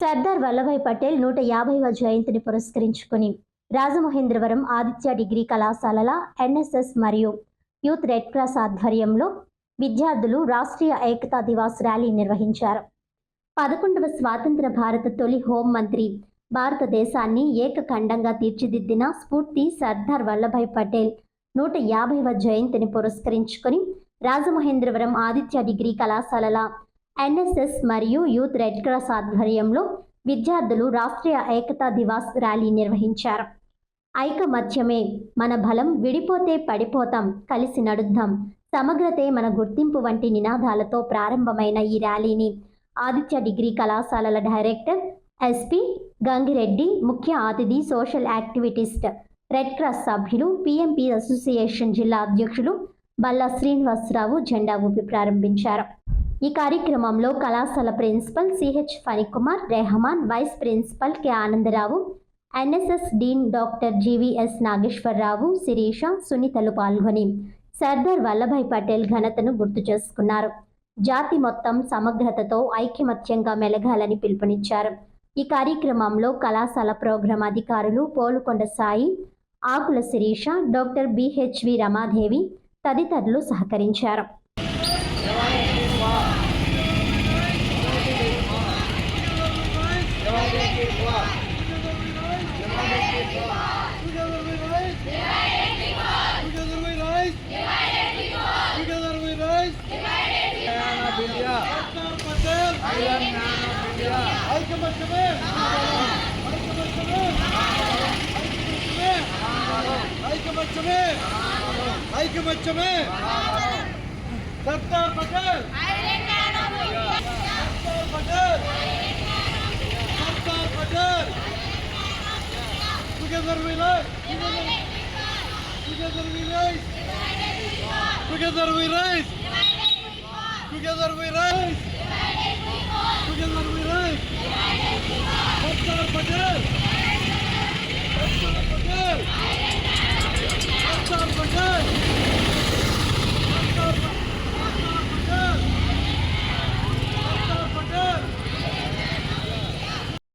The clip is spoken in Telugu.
సర్దార్ వల్లభాయ్ పటేల్ నూట యాభైవ జయంతిని పురస్కరించుకుని రాజమహేంద్రవరం ఆదిత్య డిగ్రీ కళాశాలల ఎన్ఎస్ఎస్ మరియు యూత్ రెడ్ క్రాస్ ఆధ్వర్యంలో విద్యార్థులు రాష్ట్రీయ ఏకతా దివాస్ ర్యాలీ నిర్వహించారు. పదకొండవ స్వాతంత్ర భారత తొలి హోం మంత్రి భారతదేశాన్ని ఏకఖండంగా తీర్చిదిద్దిన స్ఫూర్తి సర్దార్ వల్లభాయ్ పటేల్ నూట యాభైవ జయంతిని పురస్కరించుకుని రాజమహేంద్రవరం ఆదిత్య డిగ్రీ కళాశాలల ఎన్ఎస్ఎస్ మరియు యూత్ రెడ్ క్రాస్ ఆధ్వర్యంలో విద్యార్థులు రాష్ట్రీయ ఏకతా దివాస్ ర్యాలీ నిర్వహించారు. ఐకమత్యమే మన బలం విడిపోతే పడిపోతాం కలిసి నడుద్దాం సమగ్రతే మన గుర్తింపు వంటి నినాదాలతో ప్రారంభమైన ఈ ర్యాలీని ఆదిత్య డిగ్రీ కళాశాలల డైరెక్టర్ ఎస్పి గంగిరెడ్డి ముఖ్య అతిథి సోషల్ యాక్టివిటిస్ట్ రెడ్ క్రాస్ సభ్యులు పిఎంపి అసోసియేషన్ జిల్లా అధ్యక్షులు బల్లా శ్రీనివాసరావు జెండా ఊపి ప్రారంభించారు. ఈ కార్యక్రమంలో కళాశాల principal CH Phanikumar Rehman vice principal K Anandarao NSS dean doctor GVS Nageswararao Sirisha సునీతలు పాల్గొని సర్దార్ వల్లభాయ్ పటేల్ ఘనతను గుర్తు చేసుకున్నారు. జాతి మొత్తం సమగ్రతతో ఐకమత్యంగా మెలగాలని పిలుపునిచ్చారు. ఈ కార్యక్రమంలో కళాశాల ప్రోగ్రాం అధికారులు పోలుకొండ సాయి ఆకుల శిరీష డాక్టర్ బిహెచ్వి రమాదేవి తదితరులు సహకరించారు. Patel ఐకమత్యమే ఐకమత్యమే ఐకమత్యమే ఐకమత్యమే Sardar Patel Sardar Patel Sardar Patel Together we rise. Together we rise. Together we rise. Together we rise. Together we rise.